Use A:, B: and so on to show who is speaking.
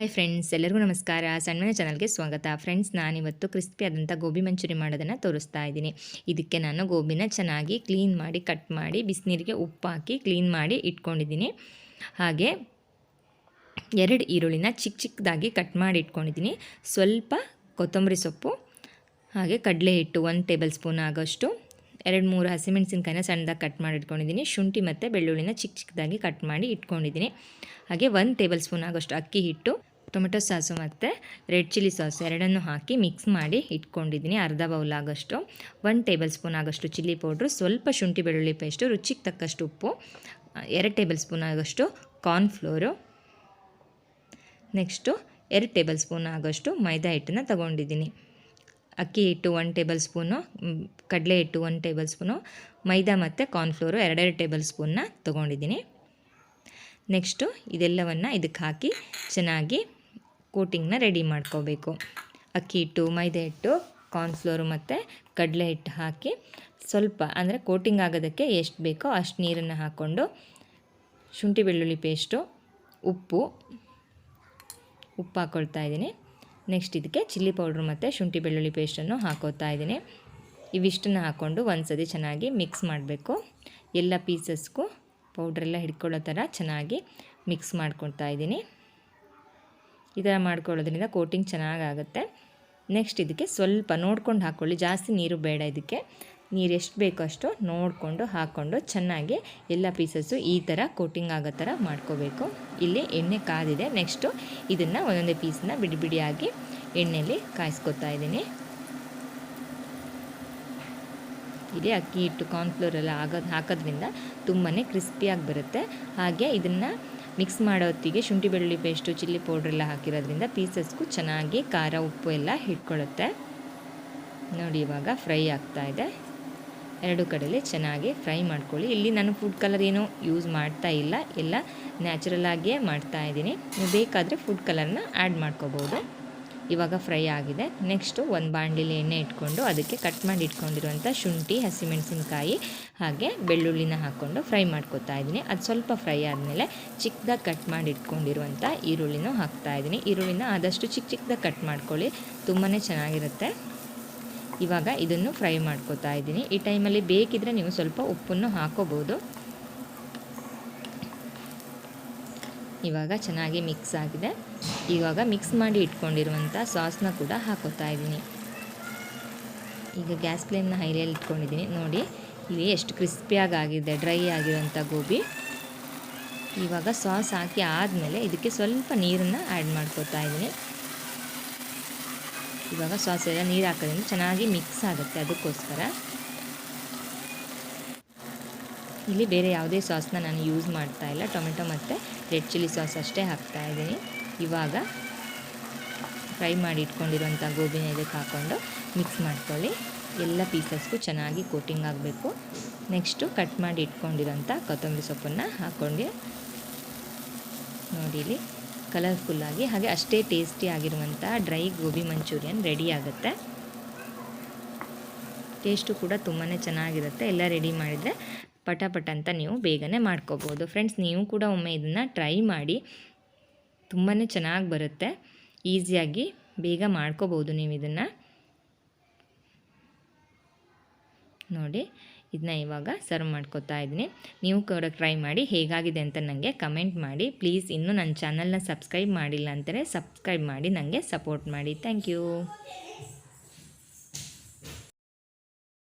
A: Hi friends ಎಲ್ಲರಿಗೂ ನಮಸ್ಕಾರ. ಸಣ್ಣ ಚಾನಲ್ಗೆ ಸ್ವಾಗತ. ಫ್ರೆಂಡ್ಸ್ ನಾನಿವತ್ತು ಕ್ರಿಸ್ಪಿ ಆದಂಥ ಗೋಬಿ ಮಂಚೂರಿ ಮಾಡೋದನ್ನು ತೋರಿಸ್ತಾ ಇದ್ದೀನಿ. ಇದಕ್ಕೆ ನಾನು ಗೋಬಿನ ಚೆನ್ನಾಗಿ ಕ್ಲೀನ್ ಮಾಡಿ ಕಟ್ ಮಾಡಿ, ಬಿಸಿನೀರಿಗೆ ಉಪ್ಪು ಹಾಕಿ ಕ್ಲೀನ್ ಮಾಡಿ ಇಟ್ಕೊಂಡಿದ್ದೀನಿ. ಹಾಗೆ ಎರಡು ಈರುಳ್ಳಿನ ಚಿಕ್ಕ ಚಿಕ್ಕದಾಗಿ ಕಟ್ ಮಾಡಿ ಇಟ್ಕೊಂಡಿದ್ದೀನಿ. ಸ್ವಲ್ಪ ಕೊತ್ತಂಬರಿ ಸೊಪ್ಪು, ಹಾಗೆ ಕಡಲೆ ಹಿಟ್ಟು ಒಂದು ಟೇಬಲ್ ಸ್ಪೂನ್ ಆಗೋಷ್ಟು. ಎರಡು ಮೂರು ಹಸಿಮೆಣಸಿನ್ಕಾಯಿನ ಸಣ್ಣದಾಗಿ ಕಟ್ ಮಾಡಿ ಇಟ್ಕೊಂಡಿದ್ದೀನಿ ಶುಂಠಿ ಮತ್ತು ಬೆಳ್ಳುಳ್ಳಿನ ಚಿಕ್ಕ ಚಿಕ್ಕದಾಗಿ ಕಟ್ ಮಾಡಿ ಇಟ್ಕೊಂಡಿದ್ದೀನಿ. ಹಾಗೆ ಒಂದು ಟೇಬಲ್ ಸ್ಪೂನ್ ಆಗೋಷ್ಟು ಅಕ್ಕಿ ಹಿಟ್ಟು ಟೊಮೆಟೊ ಸಾಸು ಮತ್ತು ರೆಡ್ ಚಿಲ್ಲಿ ಸಾಸ್ ಎರಡನ್ನು ಹಾಕಿ ಮಿಕ್ಸ್ ಮಾಡಿ ಇಟ್ಕೊಂಡಿದ್ದೀನಿ ಅರ್ಧ ಬೌಲ್ ಆಗೋಷ್ಟು. ಒಂದು ಟೇಬಲ್ ಸ್ಪೂನ್ ಆಗೋಷ್ಟು ಚಿಲ್ಲಿ ಪೌಡ್ರು ಸ್ವಲ್ಪ ಶುಂಠಿ ಬೆಳ್ಳುಳ್ಳಿ ಪೇಸ್ಟು ರುಚಿಗೆ ತಕ್ಕಷ್ಟು ಉಪ್ಪು, ಎರಡು ಟೇಬಲ್ ಸ್ಪೂನ್ ಆಗೋಷ್ಟು ಕಾರ್ನ್ಫ್ಲೋರು ನೆಕ್ಸ್ಟು ಎರಡು ಟೇಬಲ್ ಸ್ಪೂನ್ ಆಗೋಷ್ಟು ಮೈದಾ ಹಿಟ್ಟನ್ನು ತಗೊಂಡಿದ್ದೀನಿ. ಅಕ್ಕಿ ಹಿಟ್ಟು ಒನ್ ಟೇಬಲ್ ಸ್ಪೂನು ಕಡಲೆ ಹಿಟ್ಟು ಒನ್ ಟೇಬಲ್ ಸ್ಪೂನು, ಮೈದಾ ಮತ್ತು ಕಾರ್ನ್ಫ್ಲೋರು ಎರಡೆರಡು ಟೇಬಲ್ ಸ್ಪೂನ್ನ ತೊಗೊಂಡಿದ್ದೀನಿ. ನೆಕ್ಸ್ಟು ಇದೆಲ್ಲವನ್ನು ಇದಕ್ಕೆ ಹಾಕಿ ಚೆನ್ನಾಗಿ ಕೋಟಿಂಗ್ನ ರೆಡಿ ಮಾಡ್ಕೋಬೇಕು. ಅಕ್ಕಿ ಹಿಟ್ಟು, ಮೈದಾ ಹಿಟ್ಟು ಕಾರ್ನ್ಫ್ಲೋರು ಮತ್ತು ಕಡಲೆ ಹಿಟ್ಟು ಹಾಕಿ ಸ್ವಲ್ಪ, ಅಂದರೆ ಕೋಟಿಂಗ್ ಆಗೋದಕ್ಕೆ ಎಷ್ಟು ಬೇಕೋ ಅಷ್ಟು ನೀರನ್ನು ಹಾಕ್ಕೊಂಡು ಶುಂಠಿ ಬೆಳ್ಳುಳ್ಳಿ ಪೇಸ್ಟು, ಉಪ್ಪು ಉಪ್ಪು ಹಾಕ್ಕೊಳ್ತಾ ಇದ್ದೀನಿ. ನೆಕ್ಸ್ಟ್ ಇದಕ್ಕೆ ಚಿಲ್ಲಿ ಪೌಡ್ರ್ ಮತ್ತು ಶುಂಠಿ ಬೆಳ್ಳುಳ್ಳಿ ಪೇಸ್ಟನ್ನು ಹಾಕೋತಾ ಇದ್ದೀನಿ. ಇವಿಷ್ಟನ್ನು ಹಾಕ್ಕೊಂಡು ಒಂದು ಸತಿ ಚೆನ್ನಾಗಿ ಮಿಕ್ಸ್ ಮಾಡಬೇಕು. ಎಲ್ಲ ಪೀಸಸ್ಗೂ ಪೌಡ್ರೆಲ್ಲ ಹಿಡ್ಕೊಳ್ಳೋ ಥರ ಚೆನ್ನಾಗಿ ಮಿಕ್ಸ್ ಮಾಡ್ಕೊಳ್ತಾ ಇದ್ದೀನಿ. ಈ ಥರ ಮಾಡ್ಕೊಳ್ಳೋದ್ರಿಂದ ಕೋಟಿಂಗ್ ಚೆನ್ನಾಗಾಗುತ್ತೆ. ನೆಕ್ಸ್ಟ್ ಇದಕ್ಕೆ ಸ್ವಲ್ಪ ನೋಡ್ಕೊಂಡು ಹಾಕ್ಕೊಳ್ಳಿ ಜಾಸ್ತಿ ನೀರು ಬೇಡ ಇದಕ್ಕೆ. ನೀರು ಎಷ್ಟು ಬೇಕೋ ಅಷ್ಟು ನೋಡಿಕೊಂಡು ಹಾಕ್ಕೊಂಡು ಚೆನ್ನಾಗಿ ಎಲ್ಲ ಪೀಸಸ್ಸು ಈ ಥರ ಕೋಟಿಂಗ್ ಆಗೋ ಥರ ಮಾಡ್ಕೋಬೇಕು. ಇಲ್ಲಿ ಎಣ್ಣೆ ಕಾದಿದೆ. ನೆಕ್ಸ್ಟು ಇದನ್ನು ಒಂದೊಂದೇ ಪೀಸನ್ನ ಬಿಡಿ ಬಿಡಿಯಾಗಿ ಎಣ್ಣೆಯಲ್ಲಿ ಕಾಯಿಸ್ಕೊತಾ ಇದ್ದೀನಿ. ಇಲ್ಲಿ ಅಕ್ಕಿ ಹಿಟ್ಟು ಕಾರ್ನ್ಫ್ಲೋರ್ ಎಲ್ಲ ಆಗೋದು ಹಾಕೋದ್ರಿಂದ ತುಂಬಾ ಕ್ರಿಸ್ಪಿಯಾಗಿ ಬರುತ್ತೆ. ಹಾಗೆ ಇದನ್ನು ಮಿಕ್ಸ್ ಮಾಡೋ ಹೊತ್ತಿಗೆ ಶುಂಠಿ ಬೆಳ್ಳುಳ್ಳಿ ಪೇಸ್ಟು ಚಿಲ್ಲಿ ಪೌಡ್ರೆಲ್ಲ ಹಾಕಿರೋದ್ರಿಂದ ಪೀಸಸ್ಗೂ ಚೆನ್ನಾಗಿ ಖಾರ ಉಪ್ಪು ಎಲ್ಲ ಹಿಡ್ಕೊಳ್ಳುತ್ತೆ. ನೋಡಿ ಇವಾಗ ಫ್ರೈ ಆಗ್ತಾಯಿದೆ ಎರಡು ಕಡೆಯಲ್ಲೇ ಚೆನ್ನಾಗಿ ಫ್ರೈ ಮಾಡ್ಕೊಳ್ಳಿ. ಇಲ್ಲಿ ನಾನು ಫುಡ್ ಕಲರ್ ಏನು ಯೂಸ್ ಮಾಡ್ತಾ ಇಲ್ಲ. ಎಲ್ಲ ನ್ಯಾಚುರಲ್ ಆಗಿಯೇ ಮಾಡ್ತಾ ಇದ್ದೀನಿ. ನೀವು ಬೇಕಾದರೆ ಫುಡ್ ಕಲರ್ನ ಆ್ಯಡ್ ಮಾಡ್ಕೋಬೋದು. ಇವಾಗ ಫ್ರೈ ಆಗಿದೆ. ನೆಕ್ಸ್ಟು ಒಂದು ಬಾಣಲಿಲಿ ಎಣ್ಣೆ ಇಟ್ಕೊಂಡು ಅದಕ್ಕೆ ಕಟ್ ಮಾಡಿ ಇಟ್ಕೊಂಡಿರುವಂಥ ಶುಂಠಿ, ಹಸಿಮೆಣಸಿನ್ಕಾಯಿ ಹಾಗೆ ಬೆಳ್ಳುಳ್ಳಿನ ಹಾಕ್ಕೊಂಡು ಫ್ರೈ ಮಾಡ್ಕೊತಾ ಇದ್ದೀನಿ. ಅದು ಸ್ವಲ್ಪ ಫ್ರೈ ಆದಮೇಲೆ ಚಿಕ್ಕದಾಗಿ ಕಟ್ ಮಾಡಿ ಇಟ್ಕೊಂಡಿರುವಂಥ ಈರುಳ್ಳಿನೂ ಹಾಕ್ತಾ ಇದ್ದೀನಿ. ಈರುಳ್ಳಿನ ಆದಷ್ಟು ಚಿಕ್ಕ ಚಿಕ್ಕದಾಗಿ ಕಟ್ ಮಾಡ್ಕೊಳ್ಳಿ. ತುಂಬಾ ಚೆನ್ನಾಗಿರುತ್ತೆ. ಇವಾಗ ಇದನ್ನು ಫ್ರೈ ಮಾಡ್ಕೋತಾ ಇದ್ದೀನಿ. ಈ ಟೈಮಲ್ಲಿ ಬೇಕಿದ್ರೆ ನೀವು ಸ್ವಲ್ಪ ಉಪ್ಪನ್ನು ಹಾಕೋಬೋದು. ಇವಾಗ ಚೆನ್ನಾಗಿ ಮಿಕ್ಸ್ ಆಗಿದೆ. ಇವಾಗ ಮಿಕ್ಸ್ ಮಾಡಿ ಇಟ್ಕೊಂಡಿರುವಂಥ ಸಾಸ್ನ ಕೂಡ ಹಾಕೋತಾ ಇದ್ದೀನಿ. ಈಗ ಗ್ಯಾಸ್ ಫ್ಲೇಮ್ನ ಹೈಲಿಯಲ್ಲಿ ಇಟ್ಕೊಂಡಿದ್ದೀನಿ. ನೋಡಿ, ಇಲ್ಲಿ ಎಷ್ಟು ಕ್ರಿಸ್ಪಿಯಾಗಿ ಆಗಿದೆ ಡ್ರೈ ಆಗಿರುವಂಥ ಗೋಬಿ. ಇವಾಗ ಸಾಸ್ ಹಾಕಿ ಆದಮೇಲೆ ಇದಕ್ಕೆ ಸ್ವಲ್ಪ ನೀರನ್ನು ಆ್ಯಡ್ ಮಾಡ್ಕೋತಾ ಇದ್ದೀನಿ. ಇವಾಗ ಸಾಸ್ ಎಲ್ಲ ನೀರು ಹಾಕೋದ್ರಿಂದ ಚೆನ್ನಾಗಿ ಮಿಕ್ಸ್ ಆಗುತ್ತೆ ಅದಕ್ಕೋಸ್ಕರ. ಇಲ್ಲಿ ಬೇರೆ ಯಾವುದೇ ಸಾಸ್ನ ನಾನು ಯೂಸ್ ಮಾಡ್ತಾ ಇಲ್ಲ. ಟೊಮೆಟೊ ಮತ್ತು ರೆಡ್ ಚಿಲ್ಲಿ ಸಾಸ್ ಅಷ್ಟೇ ಹಾಕ್ತಾ ಇದ್ದೀನಿ. ಇವಾಗ ಫ್ರೈ ಮಾಡಿ ಇಟ್ಕೊಂಡಿರುವಂಥ ಗೋಬಿನ ಇದಕ್ಕೆ ಹಾಕ್ಕೊಂಡು ಮಿಕ್ಸ್ ಮಾಡ್ಕೊಳ್ಳಿ. ಎಲ್ಲ ಪೀಸಸ್ಗೂ ಚೆನ್ನಾಗಿ ಕೋಟಿಂಗ್ ಆಗಬೇಕು. ನೆಕ್ಸ್ಟು ಕಟ್ ಮಾಡಿ ಇಟ್ಕೊಂಡಿರೋಂಥ ಕೊತ್ತಂಬರಿ ಸೊಪ್ಪನ್ನು ಹಾಕ್ಕೊಂಡು ನೋಡಿ ಇಲ್ಲಿ. ಕಲರ್ಫುಲ್ಲಾಗಿ ಹಾಗೆ ಅಷ್ಟೇ ಟೇಸ್ಟಿ ಆಗಿರುವಂಥ ಡ್ರೈ ಗೋಬಿ ಮಂಚೂರಿಯನ್ ರೆಡಿ ಆಗುತ್ತೆ. ಟೇಸ್ಟು ಕೂಡ ತುಂಬಾ ಚೆನ್ನಾಗಿರುತ್ತೆ. ಎಲ್ಲ ರೆಡಿ ಮಾಡಿದರೆ ಪಟ ಅಂತ ನೀವು ಬೇಗನೆ ಮಾಡ್ಕೋಬೋದು. ಫ್ರೆಂಡ್ಸ್ ನೀವು ಕೂಡ ಒಮ್ಮೆ ಇದನ್ನು ಟ್ರೈ ಮಾಡಿ ತುಂಬಾ ಚೆನ್ನಾಗಿ ಬರುತ್ತೆ. ಈಸಿಯಾಗಿ ಬೇಗ ಮಾಡ್ಕೋಬೋದು ನೀವು ಇದನ್ನು. ನೋಡಿ ಇದನ್ನ ಇವಾಗ ಸರ್ವ್ ಮಾಡ್ಕೋತಾ ಇದ್ದೀನಿ. ನೀವು ಕೂಡ ಟ್ರೈ ಮಾಡಿ ಹೇಗಾಗಿದೆ ಅಂತ ನನಗೆ ಕಮೆಂಟ್ ಮಾಡಿ. ಪ್ಲೀಸ್ ಇನ್ನೂ ನನ್ನ ಚಾನಲ್ನ ಸಬ್ಸ್ಕ್ರೈಬ್ ಮಾಡಿಲ್ಲ ಅಂತಾರೆ ಸಬ್ಸ್ಕ್ರೈಬ್ ಮಾಡಿ ನನಗೆ ಸಪೋರ್ಟ್ ಮಾಡಿ. Thank you